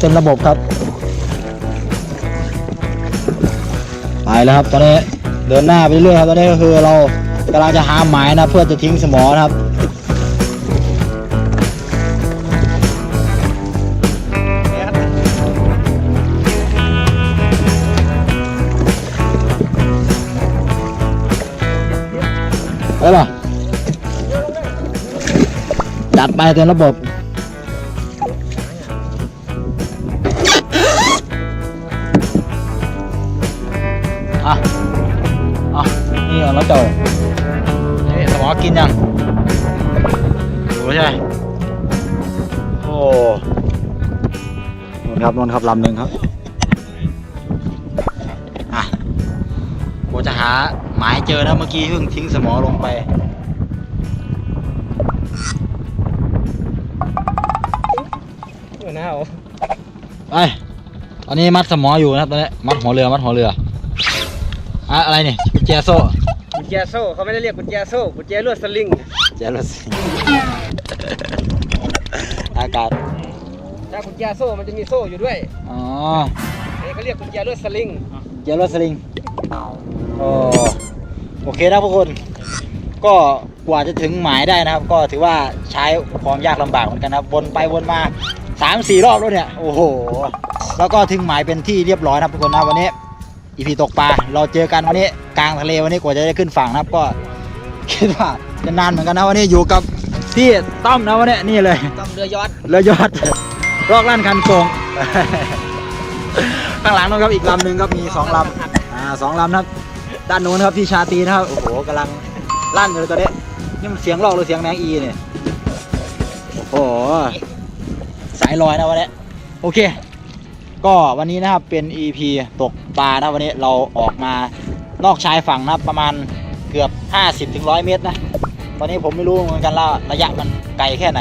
เต็มระบบครับ ไปแล้วครับตอนนี้เดินหน้าไปเรื่อยครับตอนนี้ก็คือเรากำลังจะหาหมายนะเพื่อจะทิ้งสมอนะครับไปป่ะจัดไปเต็มระบบ นนครับนนครับลำหนึ่งครับอะกูจะหาหมายเจอนะเมื่อกี้เพิ่งทิ้งสมอลงไปหัวหน้าเอาไปตอนนี้มัดสมออยู่นะครับตอนนี้มัดหัวเรือมัดหัวเรืออะอะไรเนี่ยกุญแจโซ่กุญแจโซ่เขาไม่ได้เรียกกุญแจโซ่กุญแจลวดสลิงแจรถสิงอากาศ ถ้ากุญแจโซ่มันจะมีโซ่อยู่ด้วยอ๋ออันนี้เขาเรียกกุญแจลวดสลิงแจรถสลิงโอ้โอเคนะทุกคน ก็กว่าจะถึงหมายได้นะครับ ก็ถือว่าใช้ความยากลำบากเหมือนกันนะครับวนไปวนมาสามสี่รอบแล้วเนี่ยโอ้โหแล้วก็ถึงหมายเป็นที่เรียบร้อยนะครับทุกคนนะวันนี้อีพีตกปลาเราเจอกันวันนี้กลางทะเลวันนี้กว่าจะได้ขึ้นฝั่งนะครับก็ คิดว่าจะนานเหมือนกันนะวันนี้อยู่กับพี่ต้อมนะวันนี้นี่เลย ต้องเรือยอด เรือยอด รอกลั่นคันโกง ข้างหลังนู้นครับอีกลำหนึ่งครับมีสองลำอ่าสองลำนะครับ ด้านนู้นครับที่ชาตรีนะครับโอ้โหกำลังลั่นอยู่เลยตอนนี้นี่มันเสียงลอกหรือเสียงแมงอีเนี่ยโอ้โหสายลอยนะวันนี้โอเค ก็วันนี้นะครับเป็น EP ตกปลานะวันนี้เราออกมานอกชายฝั่งนะครับประมาณเกือบ 50ถึง100เมตรนะตอนนี้ผมไม่รู้เหมือนกันว่าระยะมันไกลแค่ไหน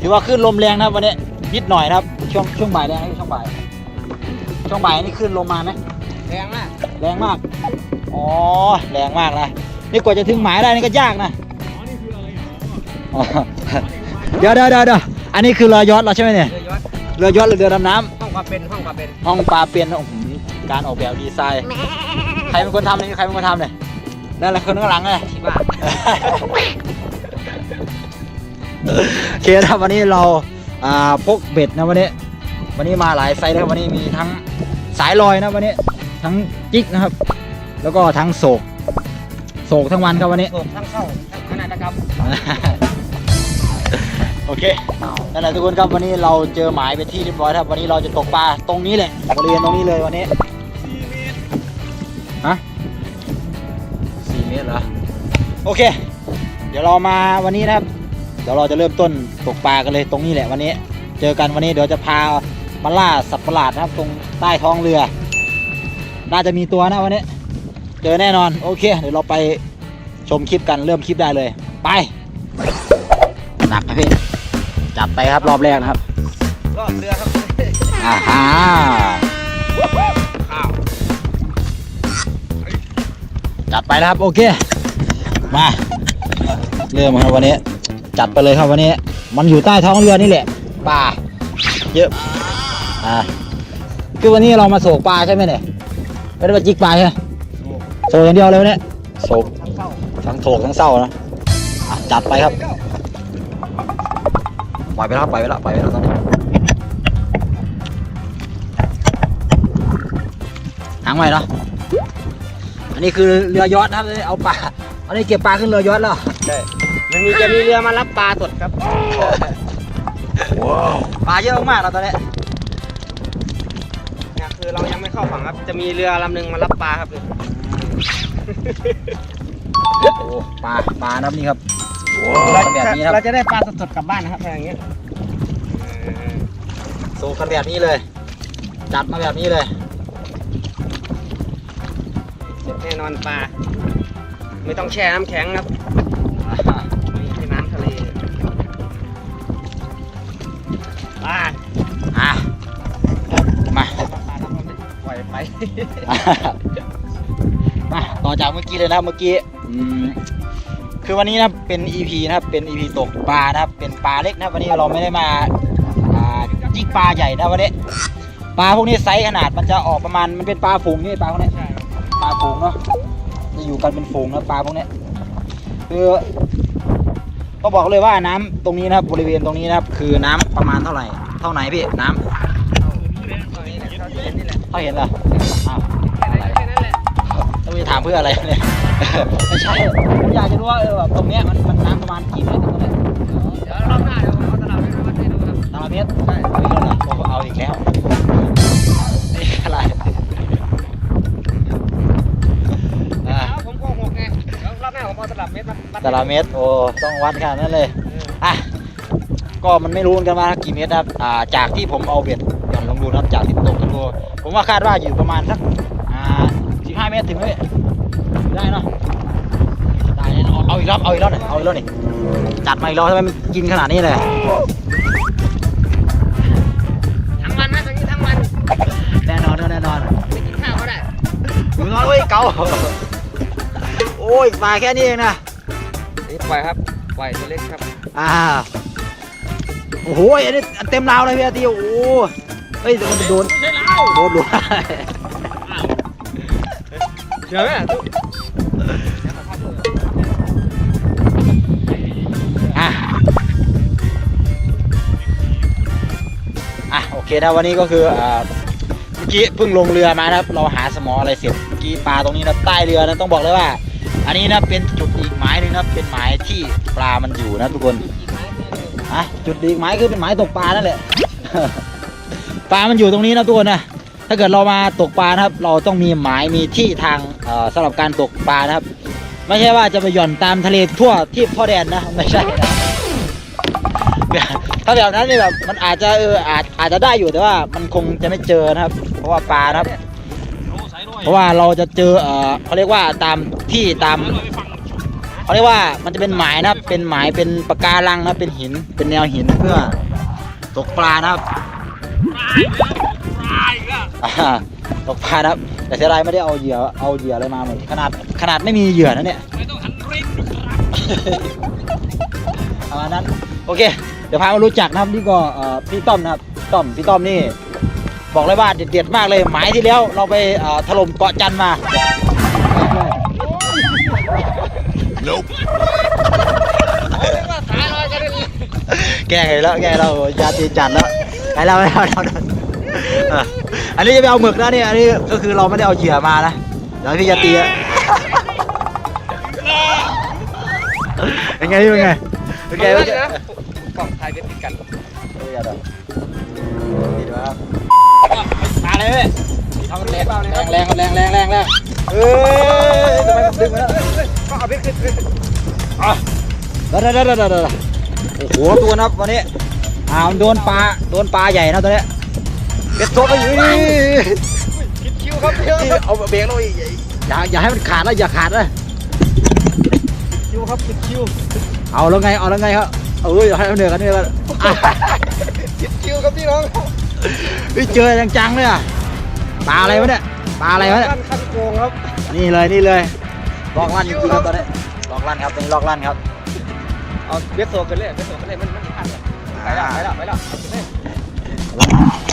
ถือว่าขึ้นลมแรงนะวันนี้ นิดหน่อยนะครับ ช่วงช่วงบ่ายแรงช่วงบ่าย ช่วงบ่ายนี่ขึ้นลมมาไหมแรงมากแรงมาก อ๋อ แรงมากนะ นี่กว่าจะถึงหมายได้นี่ก็ยากนะอ๋อเดี๋ยวเดี๋ยวเดี๋ยวเดี๋ยวอันนี้คือเรือยอชต์เราใช่ไหมเนี่ยเรือยอดเรือยอชต์หรือเรือดำน้ห้องความเป็นห้องความเป็นำห้องปลาเปลี่ยนโอ้โหการออกแบบดีไซน์ ใครเป็นคนทำนี่ใครเป็นคนทำเนี่ยนั่นแหละคนข้างหลังเลย ที่ว่าโอเคนะครับวันนี้เรา อ่าพกเบ็ดนะวันนี้ วันนี้มาหลายไซส์นะครับวันนี้มีทั้งสายลอยนะวันนี้ ทั้งจิกนะครับ แล้วก็ทั้งโศกโศกทั้งวันครับวันนี้ โศกทั้งเข้าทั้งขนาดกรรมโอเคนั่นแหละทุกคนครับวันนี้เราเจอหมายเป็นที่เรียบร้อยครับ วันนี้เราจะตกปลาตรงนี้เลยบริเวณตรงนี้เลยวันนี้ฮะสี่เมตรเหรอ โอเค เดี๋ยวเรามาวันนี้นะครับ เดี๋ยวเราจะเริ่มต้นตกปลากันเลยตรงนี้แหละวันนี้ เจอกันวันนี้เดี๋ยวจะพามาล่าสัตว์ประหลาดนะครับ ตรงใต้ท้องเรือ น่าจะมีตัวนะวันนี้ เจอแน่นอนโอเค เดี๋ยวเราไปชมคลิปกันเริ่มคลิปได้เลย ไปหนักนะพี่จัดไปครับรอบแรกนะครับรอบเรือครับอ่าฮะข้าวจัดไปแล้วครับโอเค มา เริ่มครับวันนี้ จัดไปเลยครับวันนี้ มันอยู่ใต้ท้องเรือนี่แหละปลาเยอะอ่าคือวันนี้เรามาโศกปลาใช่ไหมเนี่ยไม่ได้มาจิกปลาใช่ไหมโศกอย่างเดียวเลยวันนี้โศกทั้งโศกทั้งเศร้านะจัดไปครับปล่อยไปแล้วปล่อยไปแล้วปล่อยไปแล้วตอนนี้หางใหม่เนาะอันนี้คือเรือยอชต์นะครับเอาปลาอันนี้เก็บปลาขึ้นเรือยอชต์แล้วใช่ มันมีจะมีเรือมารับปลาสดครับ ปลาเยอะมากๆแล้วตอนนี้เนี่ยคือเรายังไม่เข้าฝั่งครับ จะมีเรือลำหนึ่งมารับปลาครับโอ้ปลาปลานะครับนี่ครับเราแบบนี้ครับเราจะได้ปลาสดๆกลับบ้านนะครับถ้าอย่างเงี้ยโซกันแบบนี้เลย จัดมาแบบนี้เลยสดแน่นอนปลา ไม่ต้องแช่น้ำแข็งครับ มาต่อจากเมื่อกี้เลยนะครับเมื่อกี้อืมคือวันนี้นะครับเป็น EP นะครับเป็น EP ตกปลานะครับ เป็นปลาเล็กนะครับวันนี้เราไม่ได้มาอ่ายิ่งปลาใหญ่นะวันนี้ปลาพวกนี้ไซส์ขนาดมันจะออกประมาณมันเป็นปลาฝูงนี่ปลาพวกนี้ใช่ครับปลาฝูงเนาะจะอยู่กันเป็นฝูงนะปลาพวกนี้คือก็บอกเลยว่าน้ำตรงนี้นะครับบริเวณตรงนี้นะครับ คือน้ำประมาณเท่าไหร่ เท่าไหนพี่น้ำเอานี่แหละเอาที่เห็นนี่แหละเขาเห็นเหรอ ต้องไปถามเพื่ออะไรเนี่ยไม่ใช่ผมอยากจะรู้ว่าเออแบบตรงเนี้ยมันมันน้ำประมาณกี่เมตรตรงเนี้ยเดี๋ยวรอบหน้าเดี๋ยวผมเอาตลับไปวัดให้ดูครับตารางเมตรใช่เอาอีกแล้วเหรอโอ้โหเอาอีกแล้วนี่อะไรอ่าเอาผมโกหกไงเดี๋ยวรอบหน้าผมเอาตลับเมตรมาวัดให้ดู ตารางเมตรโอ้ต้องวัดขนาดนั้นเลยเอออะก็มันไม่รู้เหมือนกันว่ากี่เมตรนะครับอ่าจากที่ผมเอาเบ็ดหย่อนลงดูนะครับจากที่ตกกันดูผมว่าคาดว่าอยู่ประมาณสักอ่าสิบห้าเม ตรถึงไหมได้เนาะได้เลยเอาเอาอีกรอบเอาอีกรอบหน่อยเอาอีกรอบหน่อยจัดมาอีกรอบทำไมมันกินขนาดนี้เลยทั้งวันนะตรงนี้ทั้งวันแน่นอนแน่นอนไม่กินข้าวก็ได้มึงนอนเว้ยเกาโอ้ยมาแค่นี้เองนะนี่ปล่อยครับปล่อยตัวเล็กครับอ่าโอ้โหอันนี้เต็มราวเลยพี่อาทิโอ้โหเฮ้ยมันโดนไม่ใช่เราโดน เดี๋ยวแม่อะโอเคนะวันนี้ก็คืออ่าเมื่อกี้เพิ่งลงเรือมานะครับ เราหาสมออะไรเสร็จเมื่อกี้ปลาตรงนี้นะใต้เรือนะต้องบอกเลยว่า อันนี้นะเป็นจุดอีกหมายหนึ่งนะเป็นหมายที่ปลามันอยู่นะทุกคนอีกไหมเนี่ยอะจุดอีกหมายคือเป็นหมายตกปลานั่นแหละ ปลามันอยู่ตรงนี้นะทุกคนนะ ถ้าเกิดเรามาตกปลานะครับ เราต้องมีหมายมีที่ทางเอ่อสำหรับการตกปลานะครับ ไม่ใช่ว่าจะไปหย่อนตามทะเลทั่วที่พ่อแดนนะไม่ใช่นะถ้าแบบนั้นเนี่ยแบบมันอาจจะเอออาจอาจจะได้อยู่แต่ว่ามันคงจะไม่เจอนะครับ เพราะว่าปลานะครับ เพราะว่าเราจะเจอเออเขาเรียกว่าตามที่ตามเขาเรียกว่ามันจะเป็นหมายนะครับเป็นหมายเป็นปะการังนะเป็นหินเป็นแนวหินเพื่อตกปลานะครับ อ่าตกปลานะครับ แต่เสียดายไม่ได้เอาเหยื่อเอาเหยื่ออะไรมาเหมือนขนาดขนาดไม่มีเหยื่อนะเนี่ย ไม่ต้องหันริมประมาณนั้นโอเค เดี๋ยวพามารู้จักนะครับนี่ก็เอ่อพี่ต้อมนะครับต้อมพี่ต้อมนี่ บอกเลยว่าเด็ดๆมากเลยหมายที่แล้วเราไปเอ่อถล่มเกาะจันทร์มาว่าขาลอยกันเลยแก้ไขแล้วแก้แล้วยาตีจัดแล้วไปแล้วไปแล้วไปแล้วเอออันนี้จะไปเอาหมึกนะนี่อันนี้ก็คือเราไม่ได้เอาเหยื่อมานะเดี๋ยวพี่จะตีอะเป็นไงพี่เป็นไงเป็นไงเลเป็นไงนะกล่องไทยเป็นติดกันเอออย่าดอกดีด้วยครับมาเลยเว้ยทำแรงแรงแรงแรงแรงแรงแรงเอ้ยทำไมมันดึงมาแล้วก็เอาไปขึ้นขึ้นอะเดี๋ยวเดี๋ยวเดี๋ยวเดี๋ยวเดี๋ยวโอ้โหตัวนะครับวันนี้อ่ามันโดนปลาโดนปลาใหญ่นะตัวเนี้ย เบ็ดโซไปอยู่นี่คิดคิวครับคิวนี่เอาเบรกเราอีกอย่าอย่าให้มันขาดนะอย่าขาดนะคิวครับคิดคิวเอาแล้วไงเอาแล้วไงครับเอ้ยให้มันเหนื่อยกันนี่กันอะคิดคิวครับพี่น้องเฮ้ยเจอจังๆเลยอะปลาอะไรวะเนี่ยปลาอะไรวะเนี่ยขั้นขั้นโกงครับนี่เลยนี่เลยลอกลั่นจริงๆครับตอนนี้ลอกลั่นครับตอนนี้ลอกลั่นครับเอาเบสโซกันเลยเบสโซกันเลยมันมันขันเลยไปแล้วไปแล้วไปแล้วเ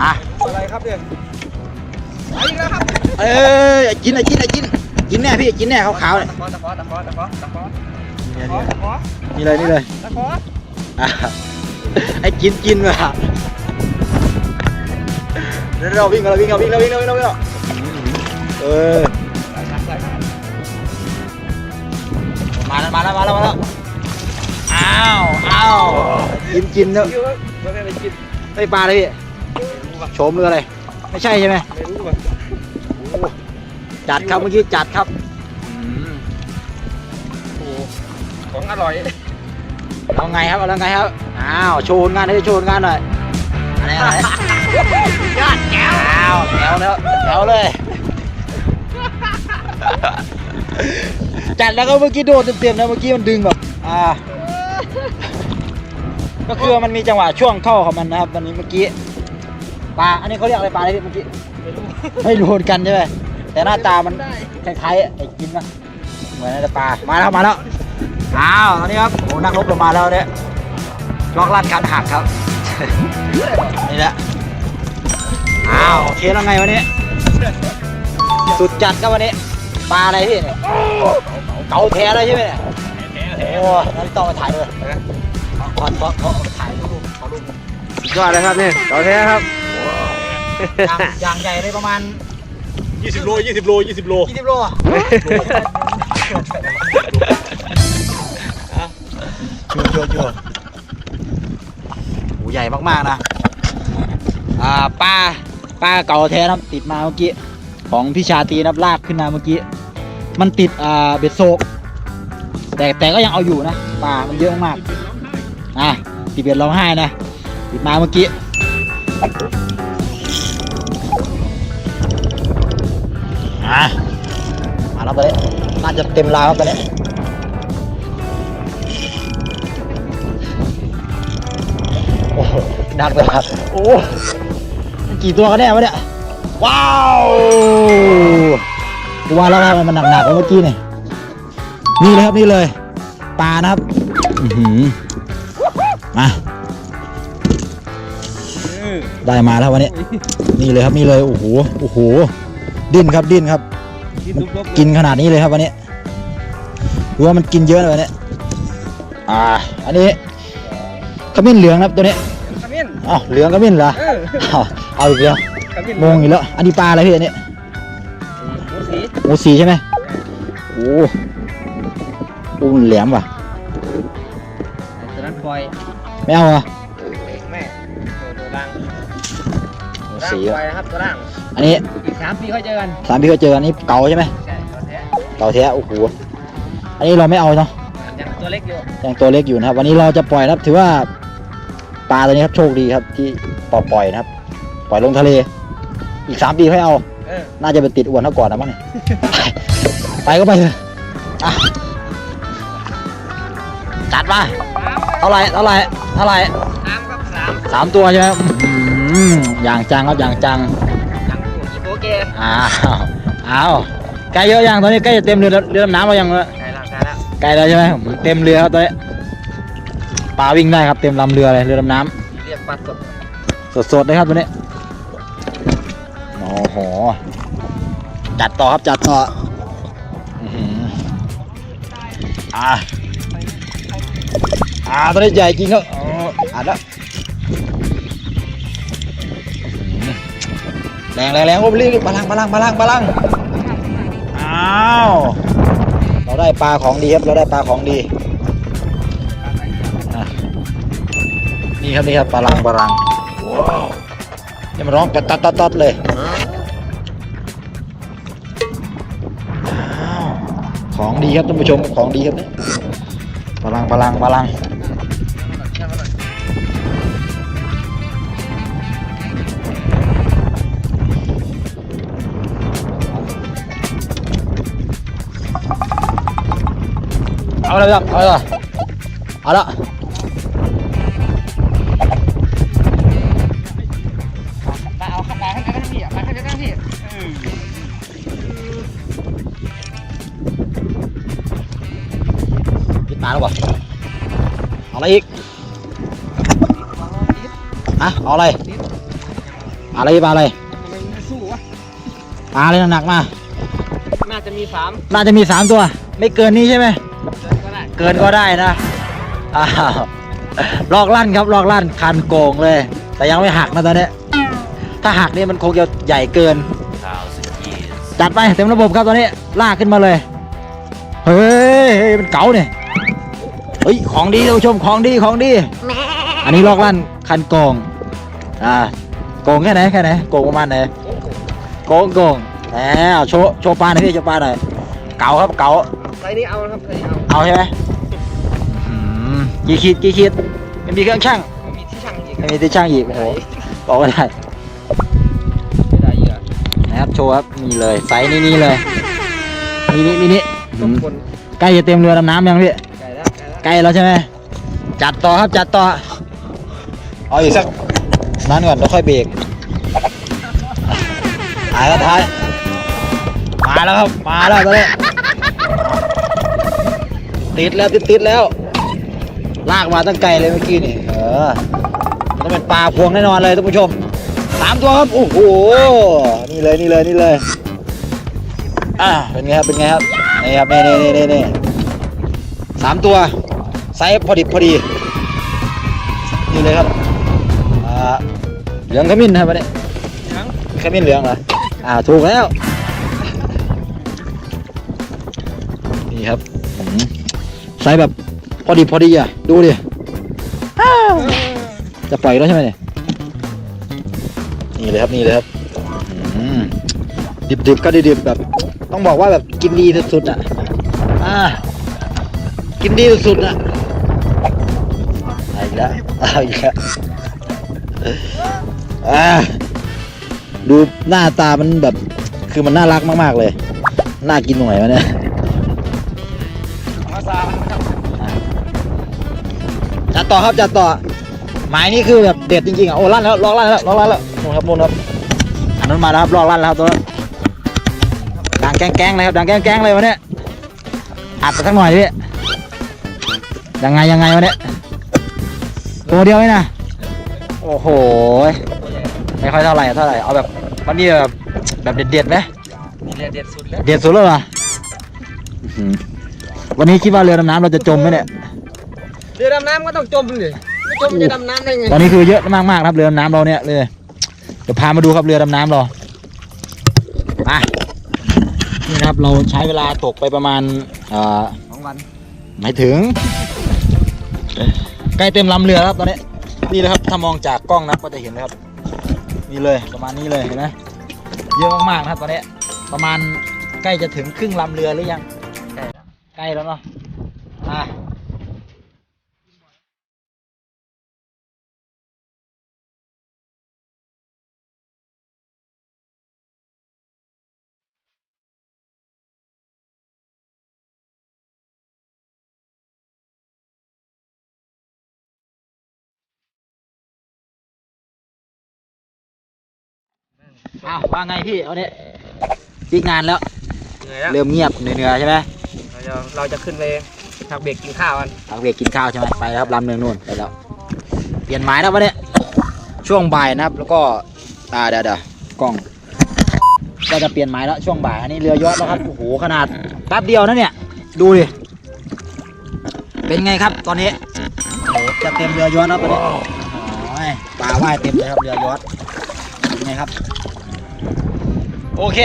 อาไปเลยอะอะไรครับเนี่ยไปอีกแล้วครับเอ้ยกินอะกินอะกินกินแน่พี่กินแน่ขาวๆเนี่ยตะขอตะขอตะขอตะขอตะขอนี่ตะขอนี่เลยนี่เลยตะขออะไอ้กินกินว่ะเดี๋ยวเราวิ่งเราวิ่งเราวิ่งเราวิ่งเราวิ่งเราวิ่งเราเออมาแล้วมาแล้วมาแล้วมาแล้วอ้าวอ้าวกินกินเนอะคิวครับไม่ได้ไปกินไอ้ปลาเลยพี่ ไม่รู้ป่ะโฉมเรืออะไร ไม่ใช่ใช่ไหมไม่รู้ป่ะโอ้จัดครับเมื่อกี้จัดครับอืมโอ้ของอร่อยเอาไงครับเอาแล้วไงครับอ้าวโชว์ผลงานให้โชว์ผลงานหน่อยอะไรอะไรยอดแก้วอ้าวแถวแล้วแถวเลย จัดแล้วก็เมื่อกี้โดนเต็มๆนะเมื่อกี้มันดึงแบบอ่าก็คือมันมีจังหวะช่วงเข้าของมันนะครับวันนี้เมื่อกี้ ปลา อันนี้เขาเรียกอะไรปลาอะไรพี่เมื่อกี้ ไม่รู้ไม่รู้เหมือนกันใช่ไหมแต่หน้าตามันได้คล้ายๆไอ้กินนะเหมือนน่าจะปลา มาแล้วมาแล้ว อ้าวตอนนี้ครับโอ้นักรบเรามาแล้วเนี่ยลอกลั่นการหักครับ นี่แหละ อ้าวโอเคแล้วไงวันนี้ สุดจัดครับวันนี้ ปลาอะไรพี่เนี่ยเก๋าแท้เลยใช่ไหมเนี่ยโอ้งั้นต้องมาถ่ายด้วยขอขอขอถ่ายรูปขอรูปสุดยอดเลยครับนี่ต่อแท้ครับ อย่างอย่างใหญ่เลยประมาณ 20 โล 20 โล 20 โล 20 โลอะชัวร์ชัวร์ชัวร์โหใหญ่มากๆนะ อ่าปลาปลาเก่าแท้นะครับติดมาเมื่อกี้ ของพี่ชาตรีนะครับลากขึ้นมาเมื่อกี้ มันติดอ่าเบ็ดโซก แต่แต่ก็ยังเอาอยู่นะปลามันเยอะมากๆอะติดเบ็ดร้องไห้นะ ติดมาเมื่อกี้ อะมาแล้วตอนนี้น่าจะเต็มราวครับตอนนี้โอ้โหดักเลยครับโอ้กี่ตัวกันแน่วะเนี่ยว้าวกูว่าแล้วครับมันหนักๆกว่าเมื่อกี้นี่นี่เลยครับนี่เลยปลานะครับอือหือมาได้มาแล้ววันนี้ นี่เลยครับนี่เลยโอ้โหโอ้โห ดิ้นครับดิ้นครับมันกินขนาดนี้เลยครับวันนี้ดูว่ามันกินเยอะเลยวันนี้อ่า อันนี้ขมิ้นเหลืองครับตัวนี้ขมิ้นอ้าวเหลืองขมิ้นเหรอเอออ้าวเอาอีกแล้วขมิ้นงงอีกแล้วอันนี้ปลาอะไรพี่อันนี้หมูสีหมูสีใช่ไหมโอ้โหมันแหลมว่ะตัวนั้นปล่อยไม่เอาเหรอะแม่ตัวตัวล่างหมูล่างสีปล่อยนะครับตัวล่าง อันนี้อีกสามปีค่อยเจอกันสามพี่ก็เจออันนี้เก่าใช่ไหมใช่ตัวแท้เก่าแท้โอ้โหอันนี้เราไม่เอาเนาะยังตัวเล็กอยู่ยังตัวเล็กอยู่นะครับ วันนี้เราจะปล่อยนะครับถือว่าปลาตัวนี้ครับโชคดีครับที่ปล่อยปล่อยนะครับ ปล่อยลงทะเล อีกสามปีค่อยเอา เออน่าจะไปติดอ้วนเท่าก่อนนะมั้งเนี่ย ไปก็ไปเถอะอะจัดมาเท่าไหรเท่าไหรเท่าไหรสามครับสามสามตัวใช่ไหมอื้อหืออย่างจังครับอย่างจังยังอยู่อีโปเก อ้าวอ้าวใกล้เยอะยังตอนนี้ใกล้จะเต็มเรือเรือดำน้ำเรายังเลยใช่แล้วใช่แล้วใกล้แล้วใช่ไหมเต็มเรือครับตอนนี้ปลาวิ่งได้ครับเต็มลำเรือเลยเรือดำน้ำเรียกปลาสดสดๆเลยครับตัวนี้โอ้โหจัดต่อครับจัดต่ออื้อหืออ่าอ่าตัวนี้ใหญ่จริงครับอ๋ออ่านแล้ว รงแรงแรงโอ้รีบบาลังบาลังบาลังบาลังอ้าวเราได้ปลาของดีครับเราได้ปลาของดีนี่ครับนี่ครับปลาลังปลาลังว้าวนี่มันร้องตัดตัดตัดตัดเลยอ้าวของดีครับท่านผู้ชมของดีครับเนี่ยพลังพลังพลัง เอาเลยครับเอาเลยเอาละปลาเอาปลาให้กันพี่ปลาให้กันพี่ปิดตาแล้วบ่เอาอะไรอีกอะเอาอะไรเอาอะไรปลาอะไรมไม่สู้วะปลาอะไรหนักๆมา น่าจะมีสามน่าจะมีสามตัว ไม่เกินนี้ใช่ไหม เกินก็ได้นะอ้าวลอกลั่นครับลอกลั่นคันโกงเลย แต่ยังไม่หักนะตอนนี้ถ้าหักนี่มันคงจะใหญ่เกิน จัดไปเต็มระบบครับตอนนี้ลากขึ้นมาเลย เฮ้ยเฮ้ยมันเก๋าเนี่ยเฮ้ยของดีท่านผู้ชมของดีของดี อันนี้ลอกลั่นคันโกงอ่าโกงแค่ไหนแค่ไหนโกงประมาณไหนโกงโกงแหมโชว์โชว์ปลาหน่อยพี่โชว์ปลาหน่อยเก๋าครับเก๋าไซนี้เอาครับไซนี้เอา เอาใช่ไหมอืมกี่ขีดกี่ขีดไม่มีเครื่องช่างมีที่ช่างอีกไม่มีที่ช่างอีกโอ้โหบอกไม่ได้ไม่ได้เยอะนะครับโชว์ครับนี่เลยไซส์นี่นี่เลยมินิมินิทุกคนใกล้จะเต็มเรือดำน้ำยังพี่ไก่แล้วไก่แล้วใกล้แล้วใช่ไหมจัดต่อครับจัดต่อเอาอีกสักนั้นก่อนแล้วค่อยเบรกท้ายแล้วท้ายมาแล้วครับมาแล้วตอนนี้ ติดแล้วติดติดแล้ว ลากมาตั้งไกลเลยเมื่อกี้นี่ เออต้องเป็นปลาพวงแน่นอนเลยท่านผู้ชมสามตัวครับ โอ้โห นี่เลยนี่เลยนี่เลย อ่า เป็นไงครับ เป็นไงครับ นี่ครับ นี่นี่นี่นี่นี่สามตัว ไซส์พอดีพอดี นี่เลยครับ อ่า เหลืองขมิ้นนะครับวันนี้ขมิ้นเหลืองเหรอ อ่า ถูกแล้ว นี่ครับ ไซส์แบบพอดีพอดีอะ ดูดิจะปล่อยแล้วใช่ไหมเนี่ย นี่เลยครับนี่เลยครับดิบๆก็ดิบๆแบบ ต้องบอกว่าแบบกินดีสุดๆอะอ่ากินดีสุดๆอะอีกแล้วเอาอีกแล้วอ่าดูหน้าตามันแบบ คือมันน่ารักมากๆเลย น่ากินตรงไหนวะเนี่ย จัดต่อครับจัดต่อหมายนี่คือแบบเด็ดจริงๆอะโอ้ลั่นแล้วลอกลั่นแล้วลอกลั่นแล้วนู่นครับนู่นครับอันนั้นมาแล้วครับลอกลั่นแล้วครับตัวนั้นดังแก้งๆเลยครับดังแก้งๆเลยวะเนี่ยอัดไปสักหน่อยดิยังไงยังไงวะเนี่ยตัวเดียวไหมนะโอ้โหไม่ค่อยเท่าไหร่เท่าไหร่เอาแบบวันนี้แบบแบบเด็ดๆไหมนี่เด็ดสุดแล้วเด็ดสุดแล้วเหรออื้อหือวันนี้คิดว่าเรือดำน้ำเราจะจมไหมเนี่ยเรือดำน้ำก็ต้องจมเลยไม่จมจะดำน้ำได้ไงตอนนี้คือเยอะมากๆนะครับเรือดำน้ำเราเนี่ยเลยเดี๋ยวพามาดูครับเรือดำน้ำเรามานี่นะครับเราใช้เวลาตกไปประมาณเอ่อสองวันไม่ถึง ใกล้เต็มลำเรือแล้วครับตอนนี้นี่เลยครับถ้ามองจากกล้องนะก็จะเห็นเลยครับนี่เลยประมาณนี้เลยเห็นไหมเยอะมากๆนะครับตอนนี้ประมาณใกล้จะถึงครึ่งลำเรือหรือยังใช่ครับใกล้แล้วเนาะอะ อ้าวว่าไงพี่เอาเนี่ยจีกงานแล้ว เหนื่อยแล้วเริ่มเงียบเหนื่อยๆใช่ไหมเราจะเราจะขึ้นไปพักเบรกกินข้าวกันพักเบรกกินข้าวใช่ไหมไปแล้วครับลำหนึ่งนู่นไปแล้ว เปลี่ยนหมายแล้ววะเนี่ยช่วงบ่ายนะครับ แล้วก็อ่าเดี๋ยวเดี๋ยวกล้องก็จะเปลี่ยนหมายแล้วช่วงบ่ายอันนี้เรือยอดแล้วครับโอ้โหขนาดแป๊บเดียวนะเนี่ยดูดิเป็นไงครับตอนนี้โอ้โหจะเต็มเรือยอดแล้วตอนนี้โอ้ยปลาว่ายเต็มเลยครับเรือยอดเป็นไงครับ โอเค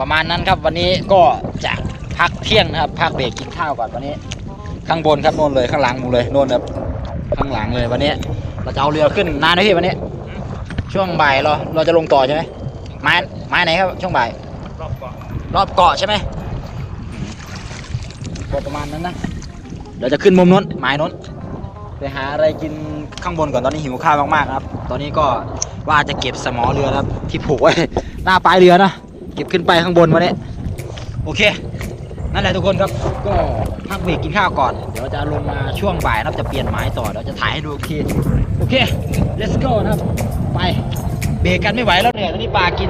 ประมาณนั้นครับวันนี้ก็จะพักเที่ยงนะครับพักเบรกกินข้าวก่อนวันนี้ ข้างบนครับโน่นเลยข้างหลังหมูเลยโน่นครับข้างหลังเลยวันนี้ เราจะเอาเรือขึ้นนานไหมพี่วันนี้ ช่วงบ่ายเราเราจะลงต่อใช่ไหมไม้ไม้ไหนครับช่วงบ่ายรอบเกาะรอบเกาะใช่ไหมก็ประมาณนั้นนะเดี๋ยวจะขึ้นมุมนู้นไม้นู้นไปหาอะไรกินข้างบนก่อนตอนนี้หิวข้าวมากๆครับ ตอนนี้ก็ ว่าจะเก็บสมอเรือครับ ที่ผูกไว้หน้าปลายเรือนะเก็บขึ้นไปข้างบนวันนี้โอเค นั่นแหละทุกคนครับ ก็พักเบรกกินข้าวก่อน เดี๋ยวจะลงมาช่วงบ่ายนะครับจะเปลี่ยนไม้ต่อเดี๋ยวจะถ่ายให้ดูอีกทีโอเค let's go นะครับ ไปเบรกกันไม่ไหวแล้วเนี่ยตอนนี้ปลากิน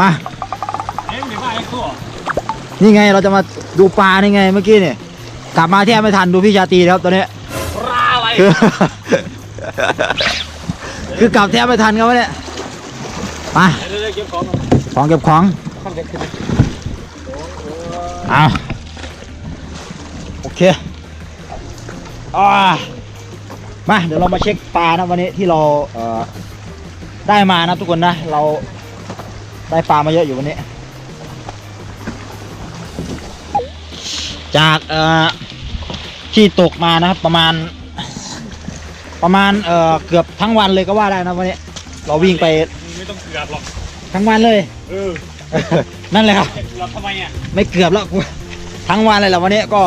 มาเอ๊ะไม่ว่าไอ้ตัวนี่ไงเราจะมาดูปลานี่ไงเมื่อกี้เนี่ยกลับมาแทบไม่ทันดูพี่ชาตรีนะครับตอนนี้ราอะไรคือ คือกลับแทบไม่ทันครับวะเนี่ยไปเดี๋ยวๆเก็บของของเก็บของเอาโอเคอ่ามาเดี๋ยวเรามาเช็คปลานะวันนี้ที่เราเอ่อได้มานะทุกคนนะเรา ได้ปลามาเยอะอยู่วันนี้ จากเอ่อที่ตกมานะครับประมาณ ประมาณเอ่อเกือบทั้งวันเลยก็ว่าได้นะวันนี้ เราวิ่งไปไม่ต้องเกือบหรอกทั้งวันเลย เออนั่นแหละครับเกือบทำไมอะไม่เกือบแล้วกูทั้งวันเลยแหละวันนี้ก็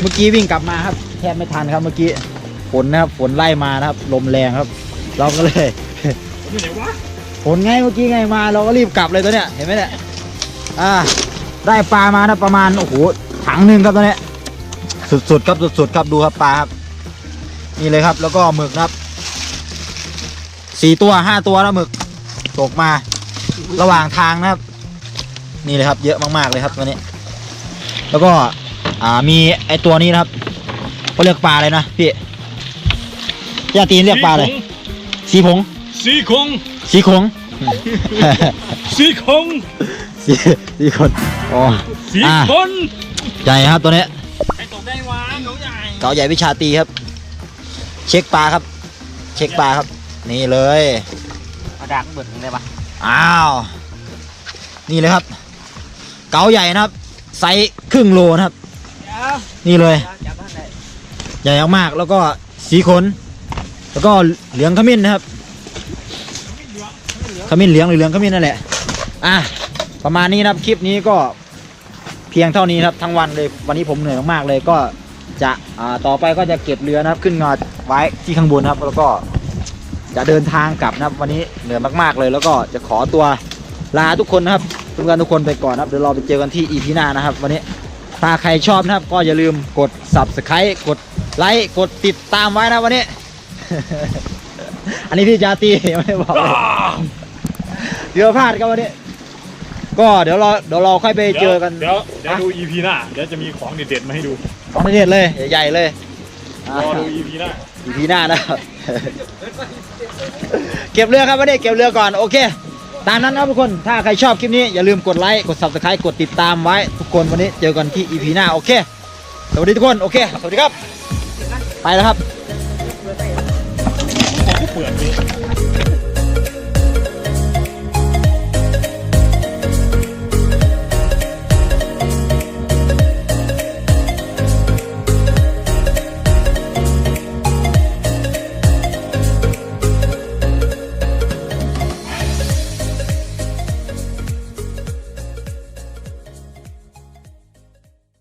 เมื่อกี้วิ่งกลับมาครับแทบไม่ทันครับเมื่อกี้ฝนนะครับฝนไล่มานะครับ ลมแรงครับ เราก็เลยผมอยู่ไหนวะ ฝนไงเมื่อกี้ไงมาเราก็รีบกลับเลยตัวเนี้ยเห็นไหมเนี่ยอ่าได้ปลามานะประมาณโอ้โหถังหนึ่งครับตัวเนี้ยสุดๆครับสุดๆครับดูครับปลาครับนี่เลยครับ แล้วก็หมึกครับสี่ตัวห้าตัวแล้วหมึกตกมา ระหว่างทางนะครับ นี่เลยครับ เยอะมากๆเลยครับตัวนี้ แล้วก็อ่ามีไอตัวนี้นะครับเขาเรียกปลาอะไรนะพี่ยาตีนเรียกปลาอะไรสีผงสีคง สีขงสีคงสีสีคนอ๋อสีอ่าคนใหญ่ครับตัวนี้ใครตกได้วะหนูใหญ่เก๋าใหญ่วิชาตีครับ เช็คปลาครับ เช็คปลาครับ นี่เลย เอาดักเบิดมึงได้ปะอ้าว นี่เลยครับ เก๋าใหญ่นะครับ ไซส์ครึ่งโลนะครับนี่เลย จับบ้านได้ใหญ่มากๆแล้วก็สีขน แล้วก็เหลืองขมิ้นนะครับ ขมิ้นเหลืองหรือเหลืองขมิ้นนั่นแหละ อะ ประมาณนี้นะครับ คลิปนี้ก็เพียงเท่านี้นะครับ ทั้งวันเลย วันนี้ผมเหนื่อยมากๆเลย ก็จะอ่าต่อไปก็จะเก็บเรือนะครับ ขึ้นมาไว้ที่ข้างบนนะครับ แล้วก็จะเดินทางกลับนะครับ วันนี้เหนื่อยมากๆเลย แล้วก็จะขอตัวลาทุกคนนะครับทุกท่านทุกคนไปก่อนนะครับ เดี๋ยวเราไปเจอกันที่อีพีหน้านะครับ วันนี้ถ้าใครชอบนะครับ ก็อย่าลืมกด subscribe กดไลค์กดติดตามไว้นะวันนี้ อันนี้พี่จาตีไม่บอกเลย เดี๋ยวพลาดกันวันนี้ ก็เดี๋ยวเราเดี๋ยวเราค่อยไปเจอกันเดี๋ยวเดี๋ยวดู EP หน้าเดี๋ยวจะมีของเด็ดๆมาให้ดูของประเทศเลยใหญ่ๆเลยรอดู EP หน้าอีพีหน้านะครับเก็บเรือครับวันนี้เก็บเรือก่อนโอเคตามนั้นนะครับทุกคนถ้าใครชอบคลิปนี้อย่าลืมกดไลค์กด subscribe กดติดตามไว้ ทุกคนวันนี้เจอกันที่ EP หน้าโอเคสวัสดีทุกคนโอเคสวัสดีครับ ไปแล้วครับเปิดเลย